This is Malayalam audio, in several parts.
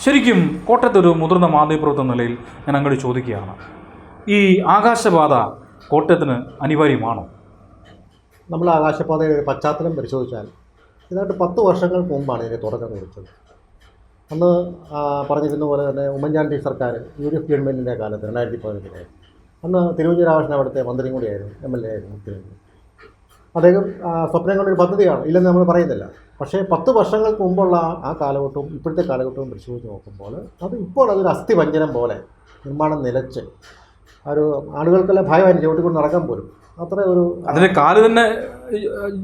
ശരിക്കും കോട്ടയത്തെ ഒരു മുതിർന്ന മാധ്യമപ്രവർത്തന നിലയിൽ ഞാൻ അങ്ങോട്ട് ചോദിക്കുകയാണ്. ഈ ആകാശപാത കോട്ടയത്തിന് അനിവാര്യമാണോ? നമ്മൾ ആകാശപാതയുടെ ഒരു പശ്ചാത്തലം പരിശോധിച്ചാൽ ഏതാണ്ട് പത്ത് വർഷങ്ങൾക്ക് മുമ്പാണ് ഇതിനെ തുടക്കം കുറിച്ചത്. അന്ന് പറഞ്ഞിരുന്ന പോലെ തന്നെ ഉമ്മൻചാണ്ടി സർക്കാർ യു ഡി എഫ് ഗവൺമെന്റിന്റെ കാലത്ത് രണ്ടായിരത്തി പതിനെട്ടിലെ അന്ന് തിരുവഞ്ചൂരാവശ്യം അവിടുത്തെ മന്ത്രിയും കൂടിയായിരുന്നു എം എൽ എ ആയിരുന്നു. തിരുവഞ്ചൂർ അദ്ദേഹം സ്വപ്നം കൊണ്ടൊരു പദ്ധതിയാണ്. ഇല്ലെന്ന് നമ്മൾ പറയുന്നില്ല. പക്ഷേ പത്ത് വർഷങ്ങൾക്ക് മുമ്പുള്ള ആ- കാലഘട്ടവും ഇപ്പോഴത്തെ കാലഘട്ടവും പരിശോധിച്ച് നോക്കുമ്പോൾ അത് ഇപ്പോൾ അതൊരു അസ്ഥിവഞ്ജനം പോലെ നിർമ്മാണം നിലച്ച് ഒരു ആളുകൾക്കെല്ലാം ഭയമായിരുന്നു ചവിട്ടിക്കൊണ്ട് നടക്കാൻ പോലും. അത്ര ഒരു അതിന്റെ കാൽ തന്നെ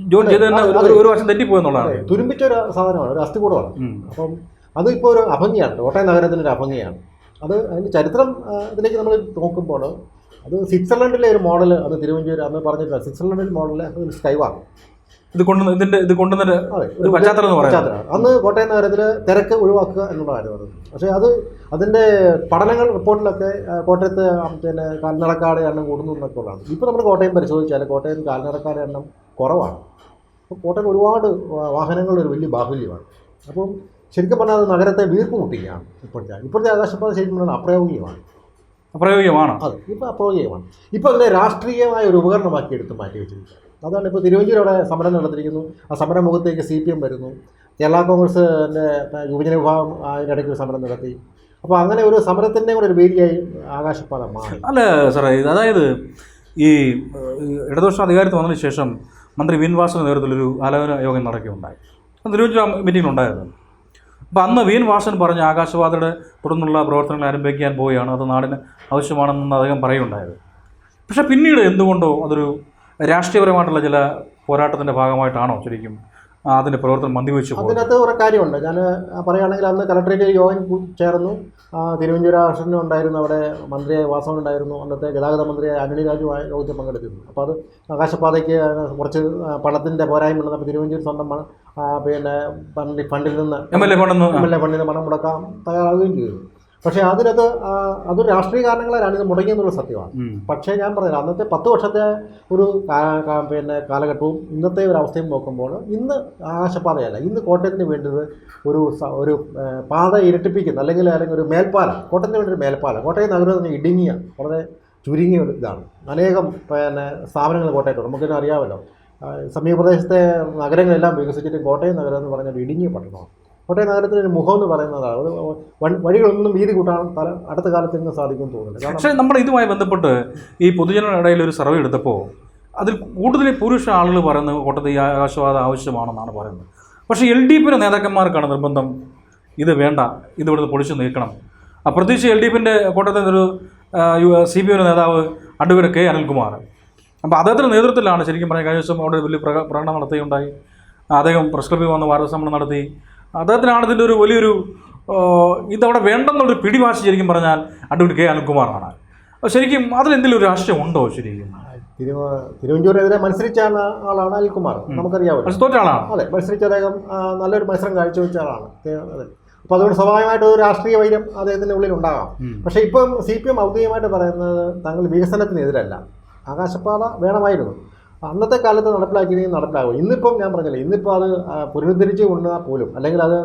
ജോൺ ചെയ്ത് തന്നെ ഒരു- വർഷം തെറ്റിപ്പോയെന്നുള്ളതാണ്. തുരുമ്പിച്ച ഒരു സാധനമാണ് ഒരു അസ്ഥികൂടമാണ്. അപ്പം അത് ഇപ്പോൾ ഒരു അഭംഗിയാണ് കോട്ടയം നഗരത്തിന്റെ ഒരു അഭംഗിയാണ്. അത് അതിന്റെ ചരിത്രം ഇതിലേക്ക് നമ്മൾ നോക്കുമ്പോൾ അത് സ്വിറ്റ്സർലൻഡിലെ ഒരു മോഡൽ അത് തിരുവഞ്ചൂർ അന്ന് പറഞ്ഞിട്ടില്ല സ്വിറ്റ്സർലൻഡിൽ മോഡൽ ഒരു സ്കൈവാണ് ഇത് കൊണ്ട് ഇതിന്റെ ഇത് കൊണ്ടുവന്ന ഒരു പശ്ചാത്തലം എന്ന് പറയുന്നത്. അന്ന് കോട്ടയം നഗരത്തിൽ തിരക്ക് ഒഴിവാക്കുക എന്നുള്ളതായിരുന്നു അത്. പക്ഷേ അത് അതിന്റെ പഠനങ്ങൾ റിപ്പോർട്ടിലൊക്കെ കോട്ടയത്ത് പിന്നെ കാൽനടക്കാട് എണ്ണം കൂടുന്നു എന്നൊക്കെ ഉള്ളതാണ്. ഇപ്പോൾ നമ്മൾ കോട്ടയം പരിശോധിച്ചാൽ കോട്ടയം കാൽനടക്കാട് എണ്ണം കുറവാണ്. അപ്പോൾ കോട്ടയം ഒരുപാട് വാഹനങ്ങളുടെ ഒരു വലിയ ബാഹുല്യമാണ്. അപ്പം ശരിക്കും പറഞ്ഞാൽ അത് നഗരത്തെ വീർപ്പ് മുട്ടിക്കുകയാണ് ഇപ്പോഴത്തെ. ഇപ്പോഴത്തെ ആകാശപാത ശരിക്കും പറഞ്ഞാൽ അപ്രായോഗികമാണ്. അപ്രായോഗികമാണ് അത് ഇപ്പോൾ അപ്രയോഗ്യമാണ് ഇപ്പോൾ അതിനെ രാഷ്ട്രീയമായ ഒരു ഉപകരണമാക്കി എടുത്ത് മാറ്റി വെച്ചിരിക്കുകയാണ്. അതാണ് ഇപ്പോൾ തിരുവഞ്ചൂർ അവിടെ സമരം നടത്തിയിരിക്കുന്നു ആ സമര മുഖത്തേക്ക് സി പി എം വരുന്നു. കേരള കോൺഗ്രസിന്റെ യുവജന വിഭാഗം അതിനിടയ്ക്ക് ഒരു സമരം നടത്തി. അപ്പോൾ അങ്ങനെ ഒരു സമരത്തിന്റെ കൂടെ ഒരു വേദിയായി ആകാശപാത മാറി. അല്ല സാറേ ഇത് അതായത് ഈ ഇടതുപക്ഷ അധികാരത്തിൽ വന്നതിന് ശേഷം മന്ത്രി വി നേതൃത്വത്തിൽ ഒരു നേതൃത്വത്തിലൊരു ആലോചന യോഗം നടക്കുകയുണ്ടായി. തിരുവഞ്ചൂർ മീറ്റിംഗിലുണ്ടായിരുന്നു അപ്പോൾ അന്ന് വീൻ വാസൻ പറഞ്ഞു ആകാശവാദയുടെ തുടർന്നുള്ള പ്രവർത്തനങ്ങൾ ആരംഭിക്കാൻ പോവുകയാണ്. അത് നാടിന് ആവശ്യമാണെന്ന് അദ്ദേഹം പറയുണ്ടായത് പക്ഷേ പിന്നീട് എന്തുകൊണ്ടോ അതൊരു രാഷ്ട്രീയപരമായിട്ടുള്ള ചില പോരാട്ടത്തിന്റെ ഭാഗമായിട്ടാണോ ശരിക്കും അതിന്റെ പ്രവർത്തനം മന്ദിവെച്ചു അതിനകത്ത് കുറെ കാര്യമുണ്ട്. ഞാൻ പറയുകയാണെങ്കിൽ അന്ന് കലക്ടറേറ്റ് യോഗം ചേർന്നു. തിരുവഞ്ചൂർ രാഷ്ട്രനും ഉണ്ടായിരുന്നു. അവിടെ മന്ത്രി വാസവൻ ഉണ്ടായിരുന്നു. അന്നത്തെ ഗതാഗത മന്ത്രി ആന്റണി രാജു യോഗത്തിൽ പങ്കെടുത്തിരുന്നു. അപ്പോൾ അത് ആകാശപാതയ്ക്ക് കുറച്ച് പണത്തിന്റെ പോരായ്മ ഉണ്ടെന്ന് അപ്പോൾ തിരുവഞ്ചൂർ സ്വന്തം പിന്നെ ഫണ്ട് ഫണ്ടിൽ നിന്ന് എം എൽ എ ഫണ്ടിൽ നിന്ന് പണം മുടക്കാൻ തയ്യാറാവുകയും ചെയ്തു. പക്ഷേ അതിനകത്ത് അത് അതൊരു രാഷ്ട്രീയ കാരണങ്ങളാണ് ഇത് മുടങ്ങിയെന്നുള്ള സത്യമാണ്. പക്ഷേ ഞാൻ പറഞ്ഞില്ല അന്നത്തെ പത്ത് വർഷത്തെ ഒരു പിന്നെ കാലഘട്ടവും ഇന്നത്തെ ഒരു അവസ്ഥയും നോക്കുമ്പോൾ ഇന്ന് ആകാശപാതയല്ല ഇന്ന് കോട്ടയത്തിന് വേണ്ടത് ഒരു ഒരു പാത ഇരട്ടിപ്പിക്കുന്ന അല്ലെങ്കിൽ അല്ലെങ്കിൽ ഒരു മേൽപ്പാലം. കോട്ടയത്തിന് വേണ്ടി ഒരു മേൽപ്പാലം. കോട്ടയം നഗരം തന്നെ ഇടുങ്ങിയ വളരെ ചുരുങ്ങിയ ഒരു ഇതാണ്. അനേകം പിന്നെ സ്ഥാപനങ്ങൾ കോട്ടയത്തുണ്ട്. നമുക്കിന് അറിയാമല്ലോ. ആ, സമീപപ്രദേശത്തെ നഗരങ്ങളെല്ലാം വികസിച്ചിട്ട് കോട്ടയം നഗരം എന്ന് പറഞ്ഞാൽ ഒരു ഇടുങ്ങിയ പട്ടണമാണ്. കോട്ടയം നഗരത്തിന് ഒരു മുഖം എന്ന് പറയുന്നതാണ് വഴികളൊന്നും വീതി കൂട്ടാൻ അടുത്ത കാലത്ത് ഇന്ന് സാധിക്കും തോന്നുന്നില്ല. പക്ഷേ നമ്മൾ ഇതുമായി ബന്ധപ്പെട്ട് ഈ പൊതുജനങ്ങളുടെ ഇടയിൽ ഒരു സർവേ എടുത്തപ്പോൾ അതിൽ കൂടുതൽ പുരുഷ ആളുകൾ പറയുന്നത് കോട്ടയത്ത് ഈ ആകാശവാദം ആവശ്യമാണെന്നാണ് പറയുന്നത്. പക്ഷേ എൽ ഡി പിയുടെ നേതാക്കന്മാർക്കാണ് നിർബന്ധം ഇത് വേണ്ട ഇത് ഇവിടുന്ന് പൊളിച്ചു നീക്കണം. പ്രത്യേകിച്ച് എൽ ഡി എഫിന്റെ കോട്ടയത്തെ ഒരു സി പി എം നേതാവ് അഡ്വക്കേറ്റ് കെ അനിൽകുമാർ. അപ്പോൾ അദ്ദേഹത്തിന്റെ നേതൃത്വത്തിലാണ് ശരിക്കും പറഞ്ഞാൽ കഴിഞ്ഞ ദിവസം അവിടെ വലിയ പ്രക- പ്രകടനം നടത്തുകയുണ്ടായി. അദ്ദേഹം പ്രസ് ക്ലബ്ബിൽ വന്ന് വാർത്താ സമ്മേളനം നടത്തി. അദ്ദേഹത്തിനാണ് ഇതിന്റെ ഒരു വലിയൊരു ഇതവിടെ വേണ്ടെന്നുള്ളൊരു പിടിവാശി ശരിക്കും പറഞ്ഞാൽ അഡ്വക്കേറ്റ് കെ അനിൽകുമാറാണ്. അപ്പോൾ ശരിക്കും അതിലെന്തെങ്കിലും ഒരു രാഷ്ട്രീയം ഉണ്ടോ ശരിക്കും? തിരുവനന്തപുരത്തിനെതിരെ മത്സരിച്ച ആളാണ് അനിൽകുമാർ. നമുക്കറിയാമല്ലോ തോറ്റ ആളാണ് അതെ മത്സരിച്ച അദ്ദേഹം നല്ലൊരു മത്സരം കാഴ്ചവെച്ച ആളാണ്. അതെ അപ്പോൾ അതുകൊണ്ട് സ്വാഭാവികമായിട്ട് ഒരു രാഷ്ട്രീയ വൈരം അദ്ദേഹത്തിന്റെ ഉള്ളിൽ ഉണ്ടാകാം പക്ഷെ പക്ഷേ ഇപ്പം സി പി എം ഔദ്യോഗികമായിട്ട് പറയുന്നത് തങ്ങൾ വികസനത്തിനെതിരല്ല. ആകാശപാത വേണമായിരുന്നു. അന്നത്തെ കാലത്ത് നടപ്പിലാക്കിയിരുന്നെങ്കിൽ നടപ്പിലാകും ഇന്നിപ്പം ഞാൻ പറഞ്ഞില്ല ഇന്നിപ്പോൾ അത് പുനരുദ്ധരിച്ച് കൊണ്ടുവന്നാൽ പോലും അല്ലെങ്കിൽ അത്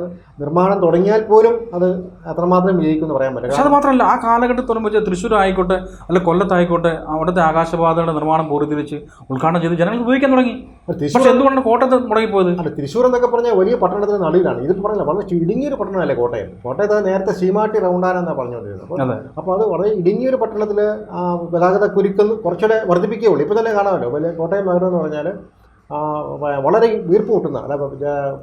നിർമ്മാണം തുടങ്ങിയാൽ പോലും അത് അത്രമാത്രം വിജയിക്കുമെന്ന് പറയാൻ പറ്റില്ല. പക്ഷേ അത് മാത്രമല്ല ആ കാലഘട്ടത്തിൽ തുടങ്ങുമ്പോൾ തൃശ്ശൂർ ആയിക്കോട്ടെ അല്ല കൊല്ലത്തായിക്കോട്ടെ അവിടുത്തെ ആകാശപാതയുടെ നിർമ്മാണം പൂർത്തീകരിച്ച് ഉദ്ഘാടനം ചെയ്ത് ജനങ്ങൾ ഉപയോഗിക്കാൻ തുടങ്ങി. പക്ഷെ എന്തുകൊണ്ടാണ് കോട്ടയത്ത് മുടങ്ങിപ്പോയത്? അല്ല തൃശ്ശൂർ എന്നൊക്കെ പറഞ്ഞാൽ വലിയ പട്ടണത്തിന് നടുവിലാണ്. ഇത് പറഞ്ഞില്ല വളരെ ഇടുങ്ങിയൊരു പട്ടണമല്ലേ കോട്ടയം? കോട്ടയത്ത് നേരത്തെ സീമാട്ടി റൗണ്ടാനെന്നാണ് പറഞ്ഞുകൊണ്ടിരുന്നത്. അപ്പോൾ അത്. വളരെ ഇടുങ്ങിയൊരു പട്ടണത്തിൽ ഗതാഗത കുരുക്കൊന്ന് കുറച്ചുകൂടെ വർദ്ധിപ്പിക്കുകയുള്ളൂ. ഇപ്പോൾ തന്നെ കാണാമല്ലോ. വലിയ കോട്ടയം നഗരം എന്ന് പറഞ്ഞാൽ വളരെ വീർപ്പ് കൂട്ടുന്ന അല്ല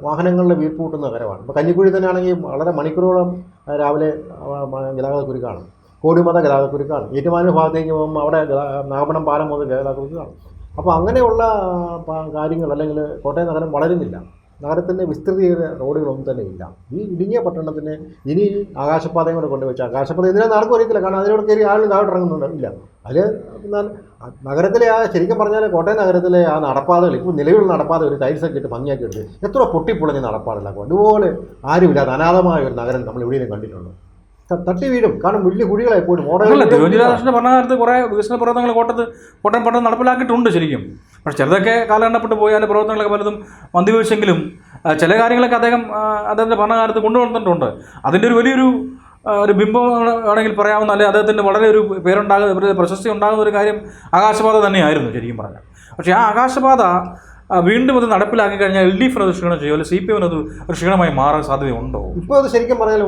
വാഹനങ്ങളുടെ വീർപ്പ് കൂട്ടുന്ന നഗരമാണ്. ഇപ്പോൾ കഞ്ഞിക്കുഴി തന്നെ ആണെങ്കിൽ വളരെ മണിക്കൂറോളം രാവിലെ ഗതാഗത കുരുക്കാണ്. കോടിമത ഗതാഗത കുരുക്കാണ്. ഏറ്റുമാനൂർ ഭാഗത്തേക്ക് പോകുമ്പോൾ അവിടെ നാഗപണം പാലം മുതൽ ഗതാഗത കുരുക്കാണ്. അപ്പോൾ അങ്ങനെയുള്ള കാര്യങ്ങൾ അല്ലെങ്കിൽ കോട്ടയം നഗരം വളരുന്നില്ല. നഗരത്തിന്റെ വിസ്തൃതി ചെയ്ത റോഡുകളൊന്നും തന്നെ ഇല്ല. ഈ ഇടുങ്ങിയ പട്ടണത്തിന് ഇനി ആകാശപാതയും കൂടെ കൊണ്ടുവച്ച് ആകാശപാത എന്തിനാ ആർക്കും അറിയത്തില്ല. കാരണം അതിനോട് കയറി ആളും താഴോട്ട് ഇറങ്ങുന്നുണ്ട് ഇല്ല. അതിൽ എന്നാൽ നഗരത്തിലെ ആ ശരിക്കും പറഞ്ഞാൽ കോട്ടയം നഗരത്തിലെ ആ നടപ്പാതകൾ ഇപ്പോൾ നിലവിലുള്ള നടപ്പാത ഒരു ടൈൽസ് ഒക്കെ ഇട്ട് ഭംഗിയാക്കി എടുത്ത് എത്ര പൊട്ടിപ്പൊളഞ്ഞ നടപ്പാടിലാക്കും അതുപോലെ ആരുമില്ലാതെ അനാഥമായ ഒരു നഗരം നമ്മൾ എവിടെയും കണ്ടിട്ടുണ്ട്. ത- തട്ടി വീഴും. കാരണം വലിയ കുഴികളായി പോലും ഓടകൾ രാധാകൃഷ്ണന്റെ ഭരണകാലത്ത് കുറേ വികസന പ്രവർത്തനങ്ങൾ കോട്ടത്ത് കോട്ടയം പട്ടണം നടപ്പിലാക്കിയിട്ടുണ്ട് ശരിക്കും. പക്ഷെ ചിലതൊക്കെ കാലഘട്ടപ്പെട്ട് പോയാൽ പ്രവർത്തനങ്ങളൊക്കെ പലതും മന്ദിവെച്ചെങ്കിലും ചില കാര്യങ്ങളൊക്കെ അദ്ദേഹം അദ്ദേഹത്തിന്റെ ഭരണകാലത്ത് കൊണ്ടുവന്നിട്ടുണ്ട്. അതിന്റെ ഒരു വലിയൊരു ഒരു ബിംബം ആണെങ്കിൽ വേണമെങ്കിൽ പറയാവുന്ന അല്ലെങ്കിൽ അദ്ദേഹത്തിന്റെ വളരെ ഒരു പേരുണ്ടാകുന്ന പ്രശസ്തി ഉണ്ടാകുന്ന ഒരു കാര്യം ആകാശപാത തന്നെയായിരുന്നു ശരിക്കും പറഞ്ഞാൽ. പക്ഷേ ആ ആകാശപാത വീണ്ടും അത് നടപ്പിലാക്കി കഴിഞ്ഞാൽ എൽ ഡി എഫിന് അത് ക്ഷീണം ചെയ്യും അല്ലെങ്കിൽ സി പി എമ്മിന് അത് ഒരു ക്ഷീണമായി മാറാൻ സാധ്യതയുണ്ടോ? ഇപ്പോൾ അത് ശരിക്കും പറഞ്ഞാൽ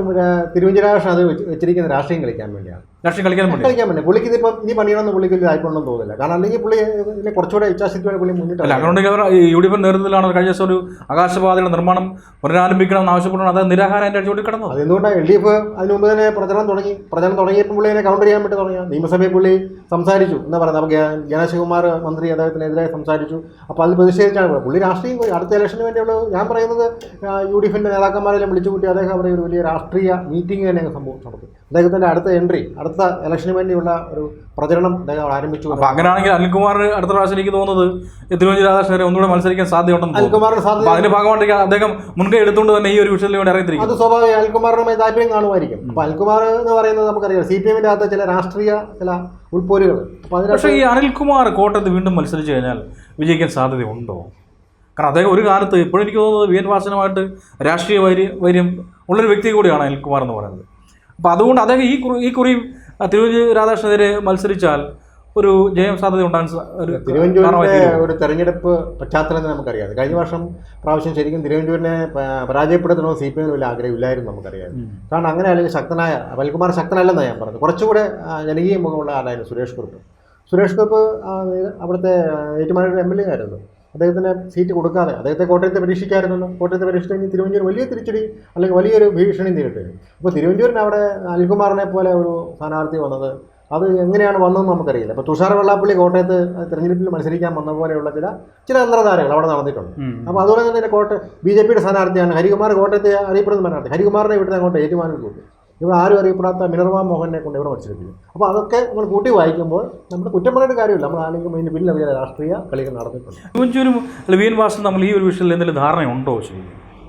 തിരുവഞ്ചിരാഷ്ട്രം അത് വെച്ചിരിക്കുന്ന രാഷ്ട്രീയം കളിക്കാൻ വേണ്ടിയാണ്. രാഷ്ട്രീയം കളിക്കാൻ കളിക്കാൻ വേണ്ടി പുള്ളിക്ക് ഇതിപ്പം ഇനി പണിയണമെന്ന് പുള്ളിക്ക് വലിയ താല്പര്യമുണ്ടെന്ന് തോന്നില്ല. കാരണം അല്ലെങ്കിൽ പുള്ളി ഇതിനെ കുറച്ചുകൂടെ ഇച്ഛാശക്തിയോടെ പുള്ളി മുന്നിട്ട് അല്ല അങ്ങനെയുണ്ടെങ്കിൽ അവർ യു ഡി എഫിന്റെ നേതൃത്വത്തിലാണ് കഴിഞ്ഞ ദിവസം ഒരു ആകാശപാതയുടെ നിർമ്മാണം പുനരാരംഭിക്കണം എന്ന് ആവശ്യപ്പെട്ടാണ് അത് നിരാഹാരം എന്റെ ചൂണ്ടി കിടന്നത് അതെന്തുകൊണ്ടാണ് എൽ ഡി എഫ് അതിന് മുമ്പ് തന്നെ പ്രചരണം തുടങ്ങി. പ്രചരണം തുടങ്ങിയപ്പോൾ പുള്ളി അതിനെ കൗണ്ടർ ചെയ്യാൻ വേണ്ടി തുടങ്ങി. നിയമസഭയിൽ പുള്ളി സംസാരിച്ചു. എന്ന് പറയുക അപ്പോൾ ഗണേശകുമാർ മന്ത്രി അദ്ദേഹത്തിനെതിരെ സംസാരിച്ചു. അപ്പോൾ അതിൽ പ്രതിഷേധിച്ചാണ്. പുള്ളി. രാഷ്ട്രീയം പോയി. അടുത്ത ഇലക്ഷന് വേണ്ടിയുള്ള ഞാൻ പറയുന്നത് യു ഡി എഫിന്റെ നേതാക്കന്മാരെല്ലാം വിളിച്ചു കൂട്ടി അദ്ദേഹം അവിടെ ഒരു വലിയ രാഷ്ട്രീയ മീറ്റിംഗ് തന്നെ സംഭവം നടത്തി. അദ്ദേഹത്തിന്റെ അടുത്ത എൻട്രി അടുത്ത ഇലക്ഷന് വേണ്ടിയുള്ള ഒരു പ്രചരണം അദ്ദേഹം ആരംഭിച്ചു അപ്പൊ അങ്ങനെയാണെങ്കിൽ അനിൽകുമാർ അടുത്ത പ്രാവശ്യം എനിക്ക് തോന്നുന്നത് തിരുവഞ്ചി രാധാകൃഷ്ണൻ ഒന്നുകൂടെ മത്സരിക്കാൻ സാധ്യതയുണ്ടെന്ന് അനിൽകുമാറിന്റെ അനിൽകുമാറിന് സാധ്യത അതിന്റെ ഭാഗമായിട്ട് അദ്ദേഹം മുൻകൈ എടുത്തുകൊണ്ട് തന്നെ ഈ ഒരു വിഷയത്തിൽ വേണ്ടി അറിയത്തിരിക്കും അത് സ്വാഭാവിക അനിൽകുമാറിനുമായി താല്പര്യം കാണുമായിരിക്കും. അപ്പൊ അൽകുമാർ എന്ന് പറയുന്നത് നമുക്കറിയാം സി പി എമ്മിന്റെ അകത്ത് ചില രാഷ്ട്രീയ ചില ഉൾപ്പോരുകൾ പക്ഷേ ഈ അനിൽകുമാർ കോട്ടയത്ത് വീണ്ടും മത്സരിച്ചു കഴിഞ്ഞാൽ വിജയിക്കാൻ സാധ്യതയുണ്ടോ? കാരണം അദ്ദേഹം ഒരു കാലത്ത് ഇപ്പോഴും എനിക്ക് തോന്നുന്നത് വി എൻ വാസനുമായിട്ട് രാഷ്ട്രീയ വൈര്യ വൈര്യം ഉള്ളൊരു വ്യക്തി കൂടിയാണ് അനിൽകുമാർ എന്ന് പറയുന്നത്. അപ്പോൾ അതുകൊണ്ട് അദ്ദേഹം ഈ കുറി ഈ കുറിയും ആ, തിരുവഞ്ചൂർ രാധാകൃഷ്ണനെതിരെ മത്സരിച്ചാൽ ഒരു ജയം സാധ്യത ഉണ്ടാകാൻ തിരുവനന്തപുരത്തെ ഒരു തിരുവഞ്ചൂരിന്റെ ഒരു തെരഞ്ഞെടുപ്പ് പശ്ചാത്തലം നമുക്കറിയാം. കഴിഞ്ഞ വർഷം പ്രാവശ്യം ശരിക്കും തിരുവഞ്ചൂരിനെ പ- പരാജയപ്പെടുത്തണമെന്ന് സി പി എമ്മിന് വലിയ ആഗ്രഹമില്ലായിരുന്നു നമുക്കറിയാം. കാരണം അങ്ങനെ അല്ലെങ്കിൽ ശക്തനായ അനിൽകുമാർ ശക്തനല്ലെന്നാണ് ഞാൻ പറഞ്ഞത്. കുറച്ചുകൂടെ ജനകീയ മുഖമുള്ള ആളായിരുന്നു സുരേഷ് കുറുപ്പ്. സുരേഷ് കുറുപ്പ് അവിടുത്തെ ഏറ്റുമാനൂർ എം എൽ എ ആയിരുന്നു. അദ്ദേഹത്തിന് സീറ്റ് കൊടുക്കാതെ അദ്ദേഹത്തെ കോട്ടയത്തെ പരീക്ഷിക്കാമായിരുന്നല്ലോ കോട്ടയത്തെ പരീക്ഷിച്ച് തിരുവഞ്ചൂർ വലിയ തിരിച്ചടി അല്ലെങ്കിൽ വലിയൊരു ഭീഷണി നേരിട്ടു അപ്പോൾ തിരുവഞ്ചൂരിന് അവിടെ അനിൽകുമാറിനെ പോലെ ഒരു സ്ഥാനാർത്ഥി വന്നത് അത് എങ്ങനെയാണ് വന്നതെന്ന് നമുക്കറിയില്ല. അപ്പോൾ തുഷാർ വെള്ളാപ്പള്ളി കോട്ടയത്ത് തെരഞ്ഞെടുപ്പിൽ മത്സരിക്കാൻ വന്ന പോലെയുള്ള ചില ചില അന്തർധാരകൾ അവിടെ നടന്നിട്ടുണ്ട്. അപ്പോൾ അതുപോലെ തന്നെ കോട്ടയം ബി ജെ പിയുടെ സ്ഥാനാർത്ഥിയാണ് ഹരികുമാർ കോട്ടയത്തെ അറിയപ്പെടുന്ന സ്ഥാനാർത്ഥി. ഹരികുമാറിനെ ഇവിടുത്തെ അങ്ങോട്ട് ഏറ്റുമാനൂർ കൂട്ടി. ഇവിടെ ആരും അറിയപ്പെടാത്ത മിനർവ മോഹനെ കൊണ്ട് ഇവിടെ മത്സരിപ്പിക്കും. അപ്പോൾ അതൊക്കെ നമ്മൾ കൂട്ടി വായിക്കുമ്പോൾ നമ്മുടെ കുറ്റം പറയേണ്ട കാര്യമില്ല. നമ്മൾ ആണെങ്കിൽ ഇതിന് വലിയ രാഷ്ട്രീയ കളികൾ നടന്നിട്ടുണ്ട്. വി എൻ വാസനും തമ്മിൽ ഈ ഒരു വിഷയത്തിൽ എന്തെങ്കിലും ധാരണയുണ്ടോ ശരി?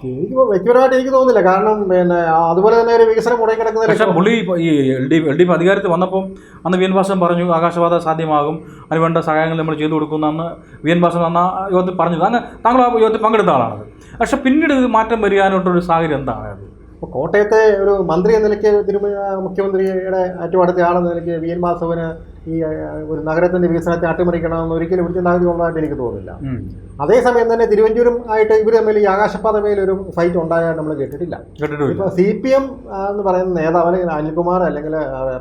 എനിക്ക് വ്യക്തിപരമായിട്ട് എനിക്ക് തോന്നുന്നില്ല. കാരണം പിന്നെ അതുപോലെ തന്നെ ഒരു വികസനം മുടങ്ങി കിടക്കുന്ന പക്ഷേ പുള്ളി ഈ L D L D F അധികാരത്തിൽ വന്നപ്പോൾ അന്ന് വി എൻ പറഞ്ഞു ആകാശവാദ സാധ്യമാകും. അതിനുവേണ്ട സഹായങ്ങൾ നമ്മൾ ചെയ്തു കൊടുക്കുമെന്ന് വി എൻ വാസൻ അന്ന് യോഗത്തിൽ പറഞ്ഞത്. അങ്ങ് താങ്കൾ ആ യോഗത്തിൽ പങ്കെടുത്ത ആളാണത്. പക്ഷേ പിന്നീട് ഇത് മാറ്റം വരികാനായിട്ടൊരു സാഹചര്യം എന്താണ്? അത് അപ്പോൾ കോട്ടയത്തെ ഒരു മന്ത്രി എന്ന നിലയ്ക്ക് മുഖ്യമന്ത്രിയുടെ അറ്റുപാടത്തെ ആളെന്ന നിലയ്ക്ക് വി എൻ വാസവന് ഈ ഒരു നഗരത്തിന്റെ വികസനത്തെ അട്ടിമറിക്കണമെന്ന് ഒരിക്കലും ഒരു ചിന്താഗതി ഉള്ളതായിട്ട് എനിക്ക് തോന്നുന്നില്ല. അതേസമയം തന്നെ തിരുവഞ്ചൂരും ആയിട്ട് ഇവർ തമ്മിൽ ഈ ആകാശപാത മേലെ ഒരു ഫൈറ്റ് ഉണ്ടായാൽ നമ്മൾ കേട്ടിട്ടില്ല. ഇപ്പോൾ സി പി എം എന്ന് പറയുന്ന നേതാവ് അല്ലെങ്കിൽ അനിൽകുമാർ അല്ലെങ്കിൽ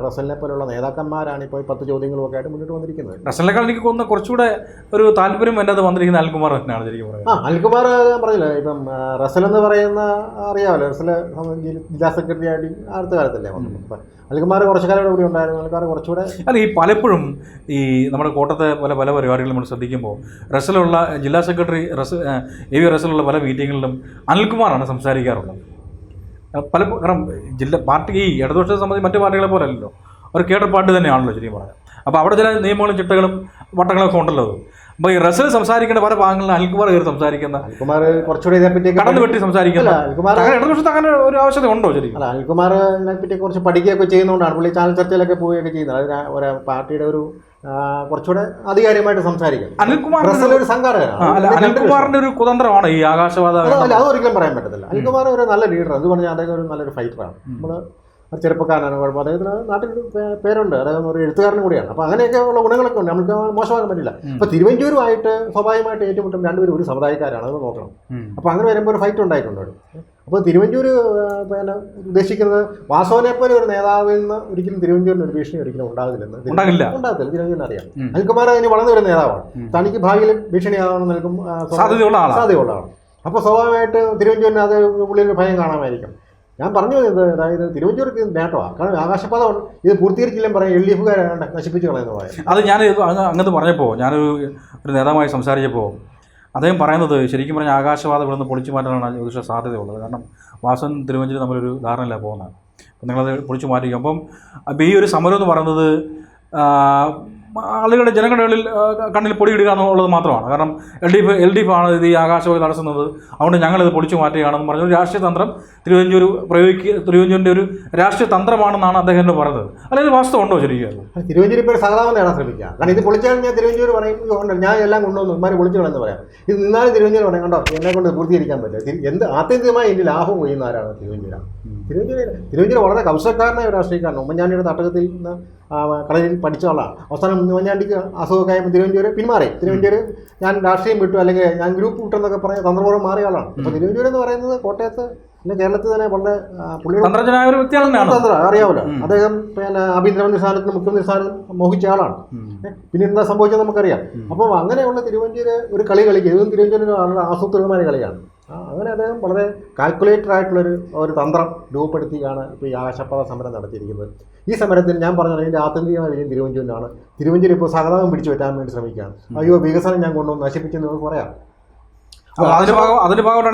റസലിനെ പോലുള്ള നേതാക്കന്മാരാണ് ഇപ്പോൾ പത്ത് ചോദ്യങ്ങളും ഒക്കെ ആയിട്ട് മുന്നോട്ട് വന്നിരിക്കുന്നത്. റസലിനേക്കാൾ എനിക്ക് തോന്നുന്ന കുറച്ചുകൂടെ ഒരു താല്പര്യം അത് വന്നിരിക്കുന്ന അൽകുമാർ തന്നെയാണ് ശരിക്കും ആ അനിൽകുമാർ ഞാൻ പറഞ്ഞില്ല ഇപ്പം റസൽ എന്ന് പറയുന്ന അറിയാമല്ലോ റസൽ ജില്ലാ സെക്രട്ടറി ആയിട്ട് അടുത്ത കാലത്തല്ലേ വന്നത്. അപ്പം അനിൽകുമാർ കുറച്ച് കാലം കൂടി ഉണ്ടായിരുന്നു അനിൽകുമാർ കുറച്ചുകൂടെ അല്ല ഈ പലപ്പോഴും ഈ നമ്മുടെ കോട്ടത്തെ പല പല പരിപാടികളും നമ്മൾ ശ്രദ്ധിക്കുമ്പോൾ റസലുള്ള ജില്ലാ സെക്രട്ടറി റസ് എ വി റസലുള്ള പല മീറ്റിങ്ങുകളിലും അനിൽകുമാറാണ് സംസാരിക്കാറുള്ളത്. പല കാരണം ജില്ല പാർട്ടി ഈ ഇടതുപക്ഷത്തെ സംബന്ധിച്ച് മറ്റു പാർട്ടികളെ പോലെ അല്ലല്ലോ. അവർ കേട്ടർ പാർട്ടി തന്നെയാണല്ലോ ശരിക്കും പറഞ്ഞത് അപ്പോൾ അവിടെ ചില നിയമങ്ങളും ചിട്ടകളും വട്ടങ്ങളൊക്കെ ഉണ്ടല്ലോ. അപ്പോൾ ഈ റസൽ സംസാരിക്കേണ്ട പല ഭാഗങ്ങളിൽ അനിൽകുമാർ കയറി സംസാരിക്കുന്ന അനിൽകുമാർ കുറച്ചുകൂടി ഇതിനെപ്പറ്റി കടന്നു വെട്ടി സംസാരിക്കുന്ന അനിൽകുമാർ അങ്ങനെ ഇടതുപക്ഷത്ത് അങ്ങനെ ഒരു ആവശ്യത ഉണ്ടോ ശരി അല്ല അനിൽകുമാറിനെ പറ്റി കുറച്ച് പഠിക്കുകയൊക്കെ ചെയ്യുന്നതുകൊണ്ടാണ് പുള്ളി ചാനൽ ചർച്ചയിലൊക്കെ പോവുകയൊക്കെ ചെയ്യുന്നത്. അതിന് ഒരു പാർട്ടിയുടെ ഒരു കുറച്ചുകൂടെ അധികാരികമായിട്ട് സംസാരിക്കും. അനിൽകുമാർ ഒരു സംഘാടകനാണ്. അനിൽകുമാറിന്റെ ഒരു കുതന്ത്രമാണ് ഈ ആകാശവാദ അല്ല അതൊരിക്കലും പറയാൻ പറ്റത്തില്ല. അനിൽകുമാർ ഒരു നല്ല ലീഡർ എന്ന് പറഞ്ഞാൽ അദ്ദേഹം ഒരു നല്ലൊരു ഫൈറ്ററാണ് നമ്മൾ ചെറുപ്പക്കാരനാണ് കുഴപ്പം. അദ്ദേഹത്തിന് നാട്ടിൽ പേരുണ്ട്. അദ്ദേഹം ഒരു എഴുത്തുകാരനും കൂടിയാണ്. അപ്പോൾ അങ്ങനെയൊക്കെ ഉള്ള ഗുണങ്ങളൊക്കെ ഉണ്ട്. നമുക്ക് മോശമാക്കാൻ പറ്റില്ല. അപ്പോൾ തിരുവഞ്ചൂരുമായിട്ട് സ്വാഭാവികമായിട്ട് ഏറ്റുമുട്ടും രണ്ടുപേരും ഒരു സമുദായക്കാരാണ്. അത് നോക്കണം. അപ്പൊ അപ്പോൾ അങ്ങനെ വരുമ്പോൾ ഒരു ഫൈറ്റ് ഉണ്ടായിട്ടുണ്ട് അപ്പോൾ തിരുവഞ്ചൂർ പിന്നെ ഉദ്ദേശിക്കുന്നത് വാസവനെ പോലെ ഒരു നേതാവിൽ നിന്ന് ഒരിക്കലും തിരുവഞ്ചൂരിന് ഒരു ഭീഷണി ഒരിക്കലും ഉണ്ടാകില്ലെന്ന് ഉണ്ടാകില്ല. ഉണ്ടാകത്തില്ല. തിരുവഞ്ചൂരിന് അറിയാം. അനിൽകുമാർ അതിന് വളർന്ന ഒരു നേതാവാണ്. തനിക്ക് ഭാവിയിൽ ഭീഷണിയാവണം നൽകും സാധ്യതയുള്ള സാധ്യതയുള്ളതാണ് അപ്പോൾ സ്വാഭാവികമായിട്ട് തിരുവഞ്ചൂരിന് അത് ഉള്ളിൽ ഭയം കാണാമായിരിക്കും. ഞാൻ പറഞ്ഞു ഇത് അതായത് തിരുവഞ്ചൂർക്ക് നേട്ടമാണ് കാരണം ആകാശപാത ഇത് പൂർത്തീകരിച്ചില്ലെന്ന് പറയാം എൽ ഡി എഫുകാരാണ് നശിപ്പിച്ചു കളയുന്ന പറയാം അത് ഞാൻ അങ്ങനത്തെ അങ്ങ് പറഞ്ഞപ്പോൾ ഞാനൊരു ഒരു നേതാവുമായി സംസാരിച്ചപ്പോൾ അദ്ദേഹം പറയുന്നത് ശരിക്കും പറഞ്ഞാൽ ആകാശവാദം ഇവിടെ നിന്ന് പൊളിച്ചു മാറ്റാനാണ് ജ്യോതിഷ സാധ്യതയുള്ളത്. കാരണം വാസൻ തിരുവഞ്ചൂർ തമ്മിലൊരു ധാരണയില്ല പോകുന്നത്. അപ്പം നിങ്ങളത് പൊളിച്ചു മാറ്റിക്കും അപ്പം ഈ ഒരു സമരം എന്ന് പറയുന്നത് ആളുകളുടെ ജനങ്ങളുടെ കണ്ണിൽ പൊടിയിടുക എന്നുള്ളത് മാത്രമാണ്. കാരണം L D F L D F ആണ് ഇത് ഈ ആകാശവായി നടത്തുന്നത്. അതുകൊണ്ട് ഞങ്ങളിത് പൊളിച്ചു മാറ്റുകയാണെന്ന് പറഞ്ഞ. രാഷ്ട്രീയ തന്ത്രം തിരുവഞ്ചൂർ പ്രയോഗിക്കുക തിരുവഞ്ചൂരിന്റെ ഒരു രാഷ്ട്രീയ തന്ത്രമാണെന്നാണ് അദ്ദേഹം എന്ന് പറഞ്ഞത്. അല്ലെങ്കിൽ വാസ്തവം ഉണ്ടോ ശരിക്കും? തിരുവഞ്ചൂർ ഇപ്പോൾ സഹതാപം നേടാൻ ശ്രമിക്കുക. കാരണം ഇത് പൊളിച്ചാൽ ഞാൻ തിരുവഞ്ചൂർ പറയും "ഇത് ഉണ്ട് ഞാൻ എല്ലാം കൊണ്ടുവന്നു ഉമ്മാര് പൊളിച്ചു പറയാം. ഇത് നിന്നാലും തിരുവഞ്ചൂർ പറയാം കണ്ടോ എന്നെ കൊണ്ട് പൂർത്തീകരിക്കാൻ പറ്റില്ല. എന്ത് ആത്യന്തികമായി എന്റെ ലാഭം കൊയ്യുന്ന ആരാണ് തിരുവഞ്ചൂരാണ്? തിരുവഞ്ചൂർ തിരുവഞ്ചൂര് വളരെ കൗശക്കാരനായ ഒരു രാഷ്ട്രീയക്കാരൻ ഉമ്മൻചാണ്ടിയുടെ നാട്ടകത്തിൽ നിന്ന് കളരിയിൽ പഠിച്ച ആളാണ് അവസാനം ഉമ്മൻചാണ്ടിക്ക് അസുഖമൊക്കെ തിരുവഞ്ചൂർ പിന്മാറി. തിരുവഞ്ചൂർ ഞാൻ രാഷ്ട്രീയം വിട്ടു അല്ലെങ്കിൽ ഞാൻ ഗ്രൂപ്പ് വിട്ടെന്നൊക്കെ പറഞ്ഞ തന്ത്രപൂർവം മാറിയ ആളാണ്. അപ്പോൾ തിരുവഞ്ചൂർ എന്ന് പറയുന്നത് കോട്ടയത്ത് പിന്നെ കേരളത്തിൽ തന്നെ വളരെ തന്ത്രജ്ഞനായ ഒരു വ്യക്തി തന്ത്രം അറിയാമല്ലോ അദ്ദേഹം പിന്നെ ആഭ്യന്തരമന്ത്രി സ്ഥാനത്ത് മുഖ്യമന്ത്രി സ്ഥാനം മോഹിച്ച ആളാണ്. പിന്നെ എന്താ സംഭവിച്ചത് നമുക്കറിയാം. അപ്പോൾ അങ്ങനെയുള്ള തിരുവഞ്ചൂര് ഒരു കളി കളിക്കുക ഇതും തിരുവഞ്ചൂരിന് വളരെ ആസൂത്രിതമായ കളിയാണ്. അങ്ങനെ അദ്ദേഹം വളരെ കാൽക്കുലേറ്റർ ആയിട്ടുള്ളൊരു ഒരു തന്ത്രം രൂപപ്പെടുത്തിയാണ് ഇപ്പോൾ ഈ ആകാശപ്പാത സമരം നടത്തിയിരിക്കുന്നത്. ഈ സമരത്തിൽ ഞാൻ പറഞ്ഞത് അതിന്റെ ആത്യന്തികമായ വിജയം തിരുവഞ്ചൂരിനാണ് തിരുവഞ്ചൂർ ഇപ്പോൾ സഹതാപം പിടിച്ചു പറ്റാൻ വേണ്ടി ശ്രമിക്കുകയാണ്. അയ്യോ വികസനം ഞാൻ കൊണ്ടുവന്ന് നശിപ്പിച്ചെന്ന് പറയാം. അതിന്റെ ഭാഗം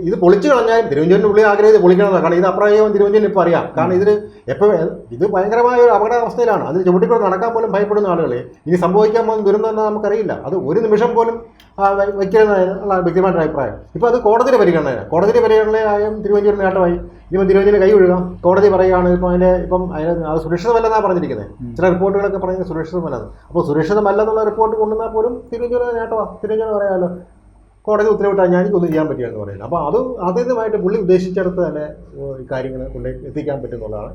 ഇത് പൊളിച്ചു കളഞ്ഞാൽ തിരുവഞ്ചൂരിന്റെ ഉള്ളിൽ ആഗ്രഹിച്ച് പൊളിക്കണം കാരണം ഇത് അപ്രായം തിരുവഞ്ചൂരിന് ഇപ്പോൾ അറിയാം. കാരണം ഇതിന് എപ്പോൾ ഇത് ഭയങ്കരമായ ഒരു അപകടാവസ്ഥയിലാണ്. അതിന് ചുവട്ടിക്കൂടെ നടക്കാൻ പോലും ഭയപ്പെടുന്ന ആളുകളെ ഇനി സംഭവിക്കാൻ പോകുന്ന ദുരന്തം എന്ന് നമുക്കറിയില്ല. അത് ഒരു നിമിഷം പോലും ആ, വ- വയ്ക്കരുതെന്നുള്ള വ്യക്തിപരമായ അഭിപ്രായം. ഇപ്പോൾ അത് കോടതിയുടെ പരിഗണനയാണ്. കോടതിയുടെ പരിഗണനയായും തിരുവഞ്ചൂരിന് നേട്ടമായി. ഇനിയിപ്പോൾ തിരുവനന്തപുരം കൈ ഒഴുകാം. കോടതി പറയുകയാണ് ഇപ്പം അതിന്റെ ഇപ്പം അതിന് അത് സുരക്ഷിതമല്ലെന്നാണ് പറഞ്ഞിരിക്കുന്നത്. ചില റിപ്പോർട്ടുകളൊക്കെ പറയുന്നത് സുരക്ഷിതമല്ലെന്ന്. അപ്പോൾ സുരക്ഷിതമല്ലെന്നുള്ള റിപ്പോർട്ട് കൊണ്ടുവന്നാൽ പോലും തിരുവനന്തപുരം നേട്ടമാണ് തിരുവനന്തപുരം പറയാമല്ലോ കോടതി ഉത്തരവിട്ടാൽ ഞാൻ എനിക്കൊന്നും ചെയ്യാൻ പറ്റില്ല എന്ന് പറയുന്നത്. അപ്പോൾ അത് അതേതുമായിട്ട് പുള്ളി ഉദ്ദേശിച്ചെടുത്ത് തന്നെ ഈ കാര്യങ്ങൾ കൊണ്ട് എത്തിക്കാൻ പറ്റുന്നുള്ളതാണ്.